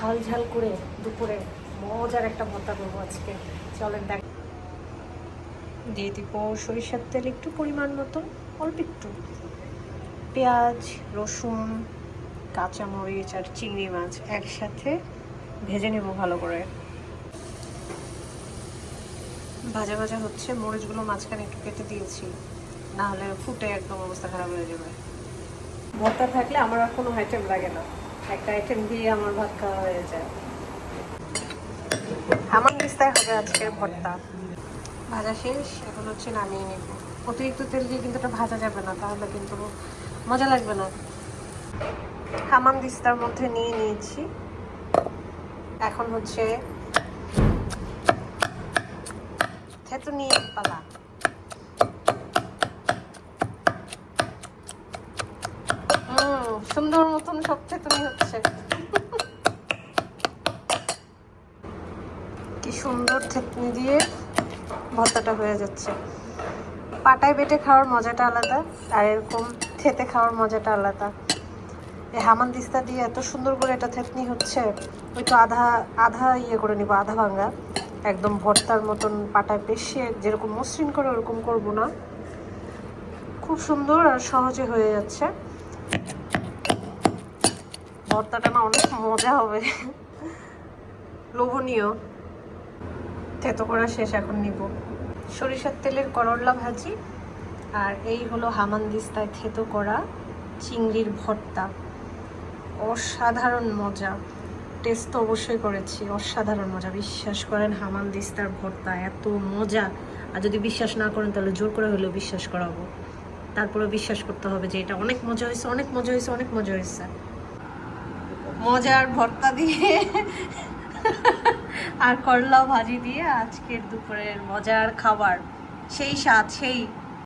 ঝাল ঝাল করে দুপুরে মজার একটা ভর্তা করব আজকে। চলেন দেখ। দিয়ে দিব সরিষার তেল একটু পরিমাণ মতো অল্প একটু। পেঁয়াজ, রসুন, কাঁচামরিচ আর চিংড়ি মাছ একসাথে ভেজে নেব ভালো করে। ভাজা ভাজা হচ্ছে, মরিচগুলো মাঝখানে একটু কেটে দিয়েছি। না হলে ফুটে একদম অবস্থা খারাপ হয়ে যাবে। ভর্তা থাকলে আমার আর কোনো আইটেম লাগে না। একটা আইটেম দিয়ে আমার ভাত খাওয়া হয়ে যায়। আমার নিস্তায় হবে আজকের ভর্তা। ভাজা শেষ এখন হচ্ছে নামিয়ে নিব। অতিরিক্ত তেল দিয়ে কিন্তু এটা ভাজা যাবে না তাহলে কিন্তু মজা লাগবে না। হামান দিস্তার মধ্যে নিয়ে নিয়েছি। এখন হচ্ছে থেতু নিয়ে পালা। সুন্দর মতন সবচেয়ে তুমি হচ্ছে। কি সুন্দর থেতনি দিয়ে ভর্তাটা হয়ে যাচ্ছে। পাটায় বেটে খাওয়ার মজাটা আলাদা, আর এরকম থেতে খাওয়ার মজাটা আলাদা। এই হামান দিস্তা দিয়ে এত সুন্দর করে এটা থেতনি হচ্ছে, ওই তো আধা আধা ইয়ে করে নিব, আধা ভাঙা। একদম ভর্তার মতন পাটায় পেশিয়ে যেরকম মসৃণ করে ওরকম করব না। খুব সুন্দর আর সহজে হয়ে যাচ্ছে। ভর্তাটা না অনেক মজা হবে। লোভনীয়। থেতো করা শেষ এখন নিব। সরিষার তেলের করলা ভাজি। আর এই হলো হামানদিস্তায় থেতো করা চিংড়ির ভর্তা। অসাধারণ মজা। টেস্ট তো অবশ্যই করেছি। অসাধারণ মজা। বিশ্বাস করেন, হামানদিস্তার ভর্তা এত মজা। আর যদি বিশ্বাস না করেন, তাহলে জোর করে হলেও বিশ্বাস করাবো। তারপরে বিশ্বাস করতে হবে যে এটা অনেক মজা হয়েছে, অনেক মজা হয়েছে, অনেক মজা হয়েছে। মজার ভর্তা দিয়ে আর করলাও ভাজি দিয়ে আজকের দুপুরের মজার খাবার। সেই স্বাদ সেই